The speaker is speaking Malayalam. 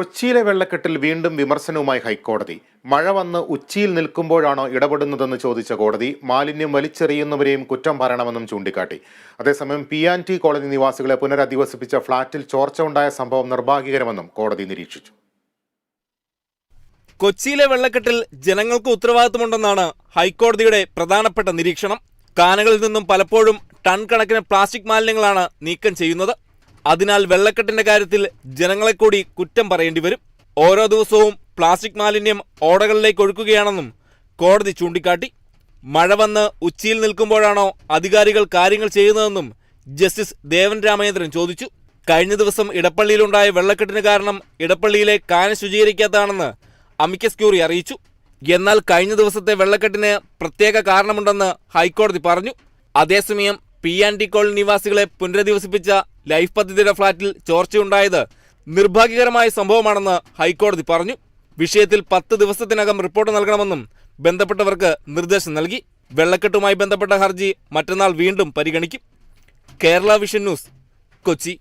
കൊച്ചിയിലെ വെള്ളക്കെട്ടിൽ വീണ്ടും വിമർശനവുമായി ഹൈക്കോടതി. മഴ വന്ന് ഉച്ചിയിൽ നിൽക്കുമ്പോഴാണോ ഇടപെടുന്നതെന്ന് ചോദിച്ച കോടതി മാലിന്യം വലിച്ചെറിയുന്നവരെയും കുറ്റം പറയണമെന്നും ചൂണ്ടിക്കാട്ടി. അതേസമയം പി ആൻഡ് ടി കോളനി നിവാസികളെ പുനരധിവസിപ്പിച്ച ഫ്ളാറ്റിൽ ചോർച്ച ഉണ്ടായ സംഭവം നിർഭാഗ്യകരമെന്നും കോടതി നിരീക്ഷിച്ചു. കൊച്ചിയിലെ വെള്ളക്കെട്ടിൽ ജനങ്ങൾക്ക് ഉത്തരവാദിത്തമുണ്ടെന്നാണ് ഹൈക്കോടതിയുടെ പ്രധാനപ്പെട്ട നിരീക്ഷണം. കാനകളിൽ നിന്നും പലപ്പോഴും ടൺ കണക്കിന് പ്ലാസ്റ്റിക് മാലിന്യങ്ങളാണ് നീക്കം ചെയ്യുന്നത്. അതിനാൽ വെള്ളക്കെട്ടിന്റെ കാര്യത്തിൽ ജനങ്ങളെ കൂടി കുറ്റം പറയേണ്ടി വരും. ഓരോ ദിവസവും പ്ലാസ്റ്റിക് മാലിന്യം ഓടകളിലേക്ക് ഒഴുക്കുകയാണെന്നും കോടതി ചൂണ്ടിക്കാട്ടി. മഴ വന്ന് ഉച്ചയിൽ നിൽക്കുമ്പോഴാണോ അധികാരികൾ കാര്യങ്ങൾ ചെയ്യുന്നതെന്നും ജസ്റ്റിസ് ദേവൻ രാമചന്ദ്രൻ ചോദിച്ചു. കഴിഞ്ഞ ദിവസം ഇടപ്പള്ളിയിലുണ്ടായ വെള്ളക്കെട്ടിന് കാരണം ഇടപ്പള്ളിയിലെ കാന ശുചീകരിക്കാത്തതാണെന്ന് അമിക്കസ് ക്യൂറി അറിയിച്ചു. എന്നാൽ കഴിഞ്ഞ ദിവസത്തെ വെള്ളക്കെട്ടിന് പ്രത്യേക കാരണമുണ്ടെന്ന് ഹൈക്കോടതി പറഞ്ഞു. അതേസമയം പി ആൻഡ് ടി കോളനി നിവാസികളെ പുനരധിവസിപ്പിച്ച ലൈഫ് പദ്ധതിയുടെ ഫ്ളാറ്റിൽ ചോർച്ചയുണ്ടായത് നിർഭാഗ്യകരമായ സംഭവമാണെന്ന് ഹൈക്കോടതി പറഞ്ഞു. വിഷയത്തിൽ പത്ത് ദിവസത്തിനകം റിപ്പോർട്ട് നൽകണമെന്നും ബന്ധപ്പെട്ടവർക്ക് നിർദ്ദേശം നൽകി. വെള്ളക്കെട്ടുമായി ബന്ധപ്പെട്ട ഹർജി മറ്റന്നാൾ വീണ്ടും പരിഗണിക്കും. Kerala vision news Kochi.